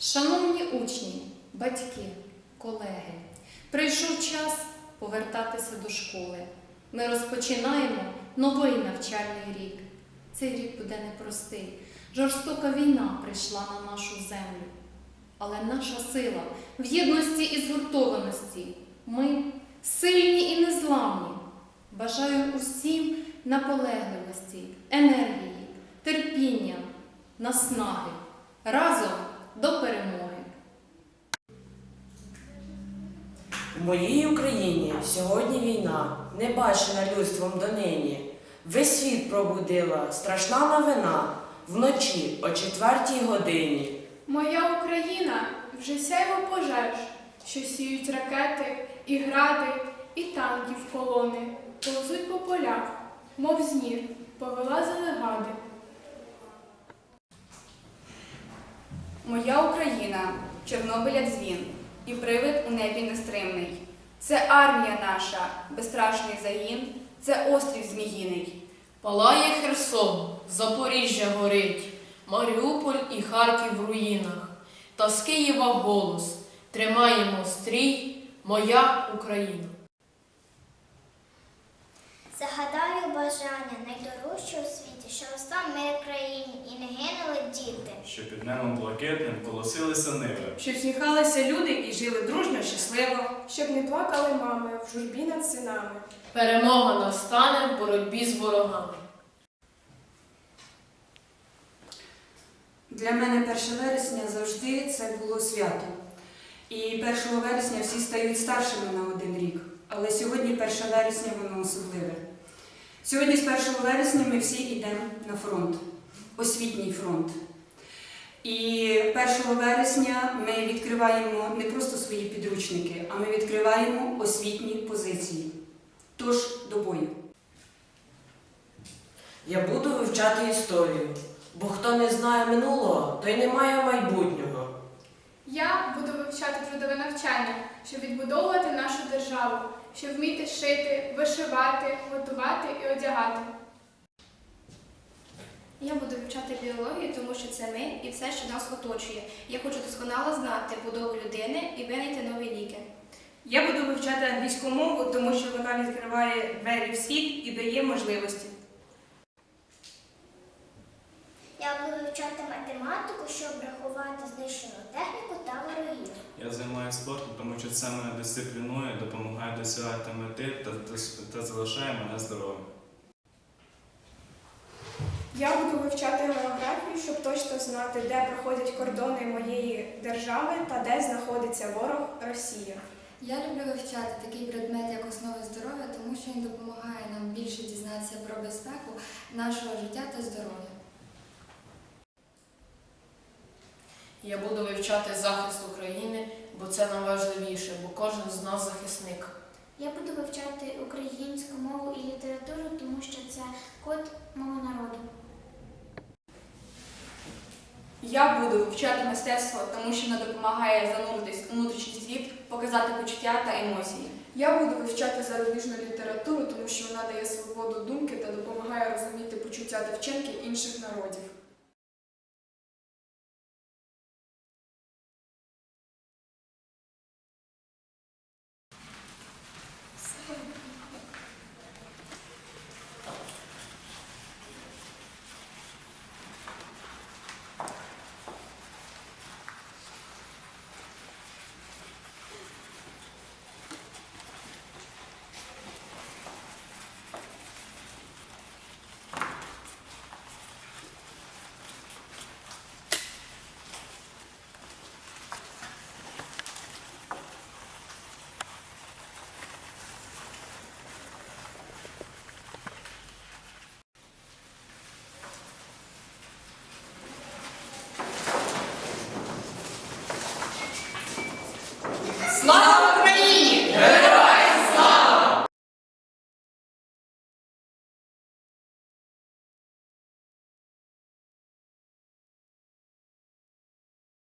Шановні учні, батьки, колеги, прийшов час повертатися до школи. Ми розпочинаємо новий навчальний рік. Цей рік буде непростий. Жорстока війна прийшла на нашу землю. Але наша сила в єдності і згуртованості. Ми сильні і незламні. Бажаю усім наполегливості, енергії, терпіння, наснаги. Разом до перемоги. У моїй Україні сьогодні війна, не бачена людством донині. Весь світ пробудила страшна новина вночі о четвертій годині. Моя Україна вже сяйво пожеж, що сіють ракети і гради, і танків колони, повзуть по полях, мов знір, повилазили гади. Моя Україна, Чорнобиля дзвін, і привид у небі нестримний. Це армія наша, безстрашний загін, це острів Зміїний. Палає Херсон, Запоріжжя горить, Маріуполь і Харків в руїнах. Та з Києва голос Тримаємо стрій, моя Україна. Загадаю бажання найдорожче у світі, що росла мир в країні і не гинули діти. що під небом блакитним колосилися ниви. Щоб сміхалися люди і жили дружньо, щасливо. Щоб не плакали мами в журбі над синами. Перемога настане в боротьбі з ворогами. Для мене 1 вересня завжди це було свято. І 1 вересня всі стають старшими на один рік. Але сьогодні 1 вересня воно особливе. Сьогодні з 1 вересня ми всі йдемо на фронт, освітній фронт. І 1 вересня ми відкриваємо не просто свої підручники, а ми відкриваємо освітні позиції. Тож до бою. Я буду вивчати історію, бо хто не знає минулого, той не має майбутнього. Я буду вивчати трудове навчання, щоб відбудовувати нашу державу, щоб вміти шити, вишивати, готувати і одягати. Я буду вивчати біологію, тому що це ми і все, що нас оточує. Я хочу досконало знати будову людини і винайти нові ліки. Я буду вивчати англійську мову, тому що вона відкриває двері в світ і дає можливості. Я буду вивчати математику, щоб рахувати знищену техніку та ворогів. Я займаюся спортом, тому що це мене дисциплінує, допомагає досягати мети та, та, та залишає мене здоровим. Я буду вивчати географію, щоб точно знати, де проходять кордони моєї держави та де знаходиться ворог Росія. Я люблю вивчати такий предмет, як основи здоров'я, тому що він допомагає нам більше дізнатися про безпеку нашого життя та здоров'я. Я буду вивчати захист України, бо це найважливіше, бо кожен з нас захисник. Я буду вивчати українську мову і літературу, тому що це код мого народу. Я буду вивчати мистецтво, тому що воно допомагає зануритись у внутрішній світ, показати почуття та емоції. Я буду вивчати зарубіжну літературу, тому що вона дає свободу думки та допомагає розуміти почуття та вчинки інших народів.